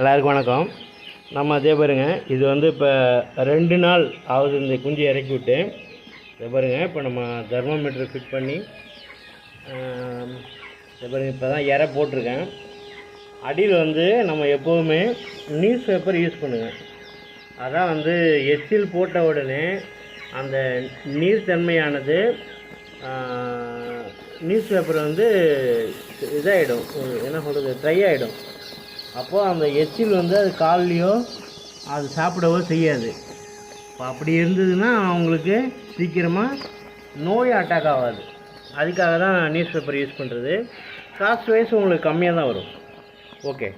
எல்லாருக்கும் வணக்கம். நம்ம அதே பாருங்க இது வந்து இப்போ ரெண்டு நாள் ஆகுது இந்த குஞ்சு இறக்கி விட்டு. இதை பாருங்க இப்போ நம்ம தெர்மோமீட்டர் ஃபிட் பண்ணி இதை பாருங்கள் இப்போ தான் இற போட்டிருக்கேன். அடியில் வந்து நம்ம எப்போவுமே நியூஸ் பேப்பர் யூஸ் பண்ணுங்கள் அதான் வந்து எச்சில் போட்ட உடனே அந்த நீர்த்தன்மையானது நியூஸ் பேப்பர் வந்து இதாகிடும் என்ன சொல்கிறது ட்ரை ஆகிடும் அப்போது அந்த எச்சில் வந்து அது கால்லையோ அது சாப்பிடவோ செய்யாது. இப்போ அப்படி இருந்ததுன்னா அவங்களுக்கு சீக்கிரமாக நோய் அட்டாக் ஆகாது. அதுக்காக தான் நியூஸ் பேப்பர் யூஸ் பண்ணுறது காஸ்ட் வைஸ் உங்களுக்கு கம்மியாக தான் வரும். ஓகே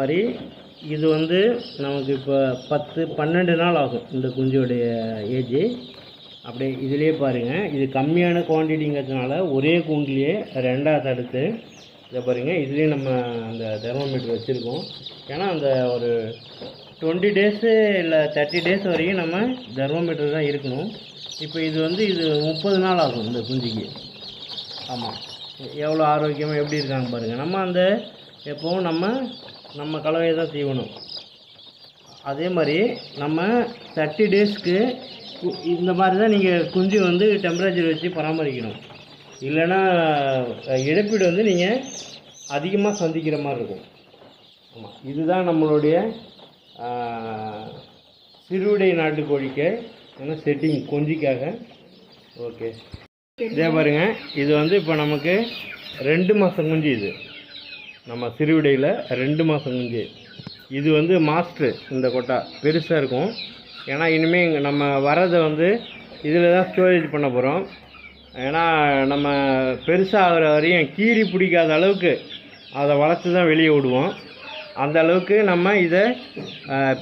மாதிரி இது வந்து நமக்கு இப்போ பத்து பன்னெண்டு நாள் ஆகும் இந்த குஞ்சோடைய ஏஜ் அப்படியே இதுலேயே பாருங்கள் இது கம்மியான குவான்டிட்டிங்கிறதுனால ஒரே கூண்டிலேயே ரெண்டாக தடுத்து இதை பாருங்கள் இதுலேயும் நம்ம அந்த தெர்மோமீட்டர் வச்சுருக்கோம். ஏன்னா அந்த ஒரு டுவெண்ட்டி டேஸு இல்லை தேர்ட்டி டேஸ் வரைக்கும் நம்ம தெர்மோமீட்டர் தான் இருக்கணும். இப்போ இது வந்து இது முப்பது நாள் ஆகும் இந்த குஞ்சுக்கு. ஆமாம் எவ்வளோ ஆரோக்கியமாக எப்படி இருக்காங்க பாருங்கள் நம்ம அந்த எப்போவும் நம்ம நம்ம கலவையை தான் செய்யணும் அதே மாதிரி நம்ம தேர்ட்டி டேஸ்க்கு இந்த மாதிரி தான் நீங்கள் குஞ்சு வந்து டெம்பரேச்சர் வச்சு பராமரிக்கணும். இல்லைன்னா இழப்பீடு வந்து நீங்கள் அதிகமாக சந்திக்கிற மாதிரி இருக்கும். ஆமாம் இதுதான் நம்மளுடைய சிறுவிடை சிறுவிடை நாட்டுக்கோழிக்கு என்ன செட்டிங் கொஞ்சிக்காக. ஓகே. இதே பாருங்க. இது வந்து இப்போ நமக்கு ரெண்டு மாதம் குஞ்சு இது. நம்ம சிறுவிடையில் ரெண்டு மாதம் குஞ்சு இது வந்து மாஸ்டர் இந்த கொட்டா. பெருசாக இருக்கும். ஏன்னா இனிமேல் இங்கே நம்ம வரதை வந்து இதில் தான் ஸ்டோரேஜ் பண்ண போகிறோம் ஏன்னா நம்ம பெருசாக ஆகிற வரையும் கீரி பிடிக்காத அளவுக்கு அதை வளர்த்து தான் வெளியே விடுவோம். அந்த அளவுக்கு நம்ம இதை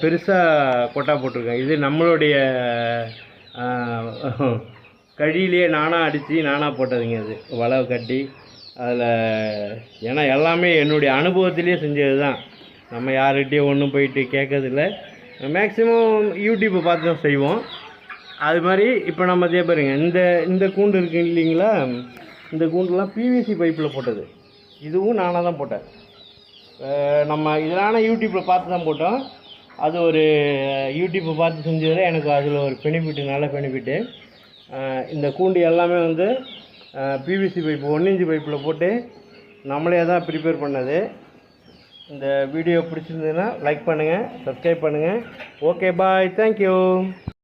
பெருசாக கொட்டா போட்டிருக்கோம். இது நம்மளுடைய கழியிலேயே நானாக அடித்து நானாக போட்டதுங்க அது வலை கட்டி அதில் ஏன்னா எல்லாமே என்னுடைய அனுபவத்திலேயே செஞ்சது தான். நம்ம யார்கிட்டையும் ஒன்றும் போயிட்டு கேட்கறதில்ல. மேக்ஸிமம் யூடியூப்பை பார்த்து தான் செய்வோம். அது மாதிரி இப்போ நம்ம அதே பாருங்க இந்த இந்த கூண்டு இருக்கு இல்லைங்களா? இந்த கூண்டுலாம் பிவிசி பைப்பில் போட்டது. இதுவும் நானாக தான் போட்டேன். நம்ம இதனால் யூடியூப்பில் பார்த்து தான் போட்டோம். அது ஒரு யூடியூப்பை பார்த்து செஞ்சதில் எனக்கு அதில் ஒரு பெனிஃபிட்டு நல்ல பெனிஃபிட்டு இந்த கூண்டு எல்லாமே வந்து பிவிசி பைப்பு ஒன் இன்ச்சு பைப்பில் போட்டு நம்மளே தான் ப்ரிப்பேர் பண்ணது. இந்த வீடியோ பிடிச்சிருந்ததுன்னா லைக் பண்ணுங்கள் சப்ஸ்கிரைப் பண்ணுங்கள் ஓகே பாய் தேங்க்யூ